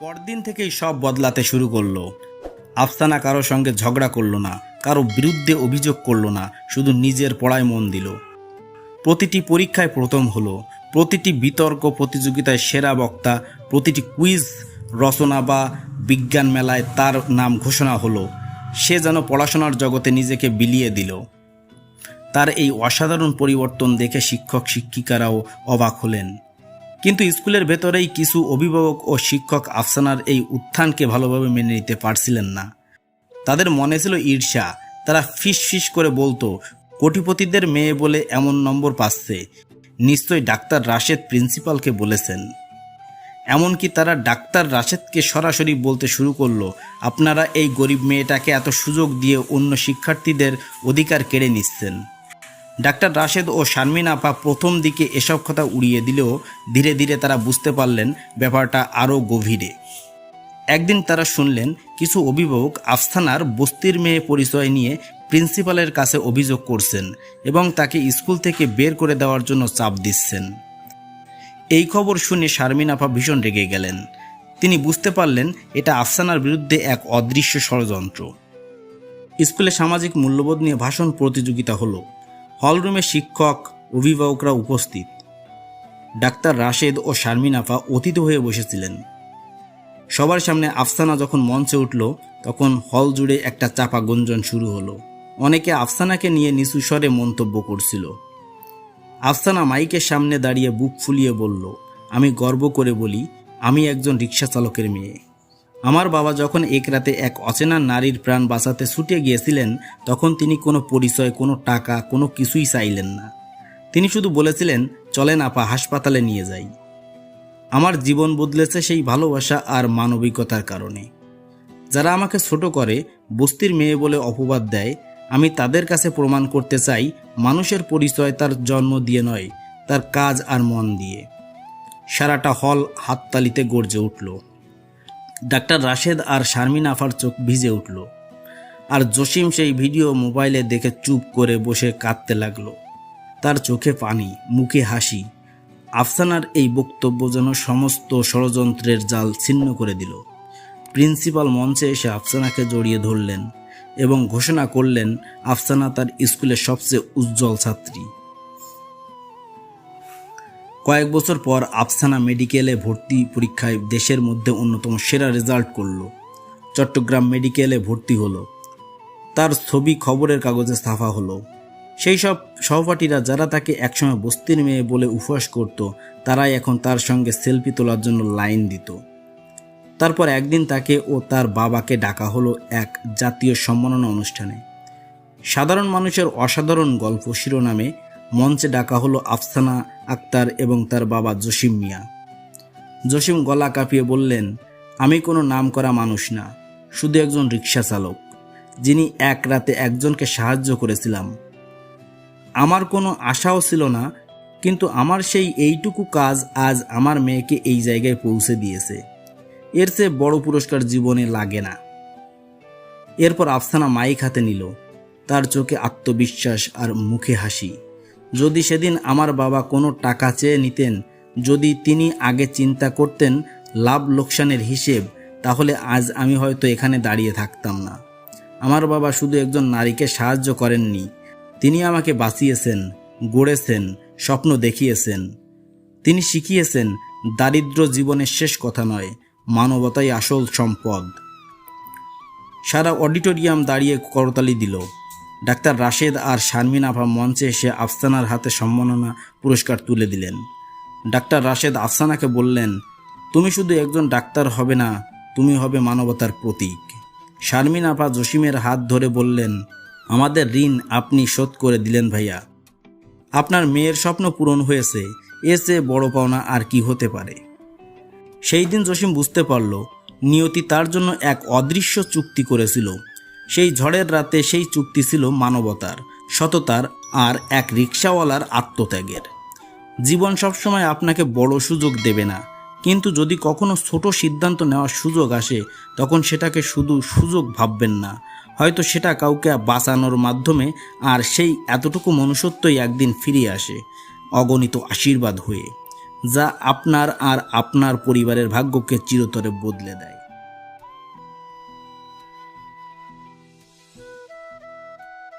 পরদিন থেকেই সব বদলাতে শুরু করল। আফসানা কারও সঙ্গে ঝগড়া করল না, কারও বিরুদ্ধে অভিযোগ করল না, শুধু নিজের পড়ায় মন দিল। প্রতিটি পরীক্ষায় প্রথম হলো, প্রতিটি বিতর্ক প্রতিযোগিতায় সেরা বক্তা, প্রতিটি কুইজ, রচনা বা বিজ্ঞান মেলায় তার নাম ঘোষণা হলো। সে যেন পড়াশোনার জগতে নিজেকে বিলিয়ে দিল। তার এই অসাধারণ পরিবর্তন দেখে শিক্ষক শিক্ষিকারাও অবাক হলেন। কিন্তু স্কুলের ভেতরেই কিছু অভিভাবক ও শিক্ষক আফসানার এই উত্থানকে ভালোভাবে মেনে নিতে পারছিলেন না। তাদের মনে ছিল ঈর্ষা। তারা ফিস ফিস করে বলতো, কোটিপতিদের মেয়ে বলে এমন নম্বর পাচ্ছে। নিশ্চয়ই ডাক্তার রাশেদ প্রিন্সিপালকে বলেছেন। এমনকি তারা ডাক্তার রাশেদকে সরাসরি বলতে শুরু করল, আপনারা এই গরিব মেয়েটাকে এত সুযোগ দিয়ে অন্য শিক্ষার্থীদের অধিকার কেড়ে নিচ্ছেন। ডাক্তার রাশেদ ও শারমিন আপা প্রথম দিকে এসব কথা উড়িয়ে দিলেও ধীরে ধীরে তারা বুঝতে পারলেন ব্যাপারটা আরও গভীরে। একদিন তারা শুনলেন কিছু অভিভাবক আফসানার বস্তির মেয়ে পরিচয় নিয়ে প্রিন্সিপালের কাছে অভিযোগ করছেন এবং তাকে স্কুল থেকে বের করে দেওয়ার জন্য চাপ দিচ্ছেন। এই খবর শুনে শারমিন আপা ভীষণ রেগে গেলেন। তিনি বুঝতে পারলেন এটা আফসানার বিরুদ্ধে এক অদৃশ্য ষড়যন্ত্র। স্কুলে সামাজিক মূল্যবোধ নিয়ে ভাষণ প্রতিযোগিতা হলো। হলরুমে শিক্ষক, অভিভাবকরা উপস্থিত। ডাক্তার রাশেদ ও শারমিন আপা অতিথি হয়ে বসেছিলেন। সবার সামনে আফসানা যখন মঞ্চে উঠল, তখন হল জুড়ে একটা চাপা গুঞ্জন শুরু হলো। অনেকে আফসানাকে নিয়ে নিচু স্বরে মন্তব্য করছিল। আফসানা মাইকের সামনে দাঁড়িয়ে বুক ফুলিয়ে বলল, আমি গর্ব করে বলি, আমি একজন রিক্সা চালকের মেয়ে। আমার বাবা যখন এক রাতে এক অচেনা নারীর প্রাণ বাঁচাতে ছুটে গিয়েছিলেন, তখন তিনি কোনো পরিচয়, কোনো টাকা, কোনো কিছুই চাইলেন না। তিনি শুধু বলেছিলেন, চলেন আপা, হাসপাতালে নিয়ে যাই। আমার জীবন বদলেছে সেই ভালোবাসা আর মানবিকতার কারণে। যারা আমাকে ছোট করে, বস্তির মেয়ে বলে অপবাদ দেয়, আমি তাদের কাছে প্রমাণ করতে চাই, মানুষের পরিচয় তার জন্ম দিয়ে নয়, তার কাজ আর মন দিয়ে। সারাটা হল হাততালিতে গর্জে উঠল। ডাক্তার রাশেদ আর শারমিন আফার চোখ ভিজে উঠল। আর জসিম সেই ভিডিও মোবাইলে দেখে চুপ করে বসে কাঁদতে লাগল। তার চোখে পানি, মুখে হাসি। আফসানার এই বক্তব্য যেন সমস্ত ষড়যন্ত্রের জাল ছিন্ন করে দিল। প্রিন্সিপাল মঞ্চে এসে আফসানাকে জড়িয়ে ধরলেন এবং ঘোষণা করলেন, আফসানা তার স্কুলের সবচেয়ে উজ্জ্বল ছাত্রী। কয়েক বছর পর আফসানা মেডিকেলে ভর্তি পরীক্ষায় দেশের মধ্যে অন্যতম সেরা রেজাল্ট করল। চট্টগ্রাম মেডিকেলে ভর্তি হলো। তার ছবি খবরের কাগজে ছাপা হলো। সেই সব সহপাঠীরা যারা তাকে একসময় বস্তির মেয়ে বলে উপহাস করত, তারাই এখন তার সঙ্গে সেলফি তোলার জন্য লাইন দিত। তারপর একদিন তাকে ও তার বাবাকে ডাকা হলো এক জাতীয় সম্মাননা অনুষ্ঠানে। সাধারণ মানুষের অসাধারণ গল্প শিরোনামে মঞ্চে ডাকা হলো আফসানা আক্তার এবং তার বাবা জসিম মিয়া। জসিম গলা কাঁপিয়ে বললেন, আমি কোনো নাম করা মানুষ না, শুধু একজন রিক্সা চালক যিনি এক রাতে একজনকে সাহায্য করেছিলাম। আমার কোনো আশাও ছিল না, কিন্তু আমার সেই এইটুকু কাজ আজ আমার মেয়েকে এই জায়গায় পৌঁছে দিয়েছে। এর চেয়ে বড় পুরস্কার জীবনে লাগে না। এরপর আফসানা মাইক হাতে নিল। তার চোখে আত্মবিশ্বাস আর মুখে হাসি। যদি সেদিন আমার বাবা কোনো টাকা চেয়ে নিতেন, যদি তিনি আগে চিন্তা করতেন লাভ লোকসানের হিসেব, তাহলে আজ আমি হয়তো এখানে দাঁড়িয়ে থাকতাম না। আমার বাবা শুধু একজন নারীকে সাহায্য করেননি। তিনি আমাকে বাঁচিয়েছেন, গড়েছেন, স্বপ্ন দেখিয়েছেন। তিনি শিখিয়েছেন, দারিদ্র জীবনের শেষ কথা নয়, মানবতাই আসল সম্পদ। সারা অডিটোরিয়াম দাঁড়িয়ে করতালি দিল। ডাক্তার রাশেদ আর শারমিন আফা মঞ্চে এসে আফসানার হাতে সম্মাননা পুরস্কার তুলে দিলেন। ডাক্তার রাশেদ আফসানাকে বললেন, তুমি শুধু একজন ডাক্তার হবে না, তুমি হবে মানবতার প্রতীক। শারমিন আপা জসিমের হাত ধরে বললেন, আমাদের ঋণ আপনি শোধ করে দিলেন ভাইয়া। আপনার মেয়ের স্বপ্ন পূরণ হয়েছে চেয়ে বড় পাওনা আর কি হতে পারে? সেই দিন জসিম বুঝতে পারল, নিয়তি তার জন্য এক অদৃশ্য চুক্তি করেছিল। সেই ঝড়ের রাতে সেই চুক্তি ছিল মানবতার, সততার আর এক রিক্সাওয়ালার আত্মত্যাগের। জীবন সবসময় আপনাকে বড় সুযোগ দেবে না, কিন্তু যদি কখনো ছোট সিদ্ধান্ত নেওয়ার সুযোগ আসে, তখন সেটাকে শুধু সুযোগ ভাববেন না। হয়তো সেটা কাউকে বাঁচানোর মাধ্যমে আর সেই এতটুকু মনুষ্যত্বই একদিন ফিরে আসে, অগণিত আশীর্বাদ হয়ে, যা আপনার আর আপনার পরিবারের ভাগ্যকে চিরতরে বদলে দেয়।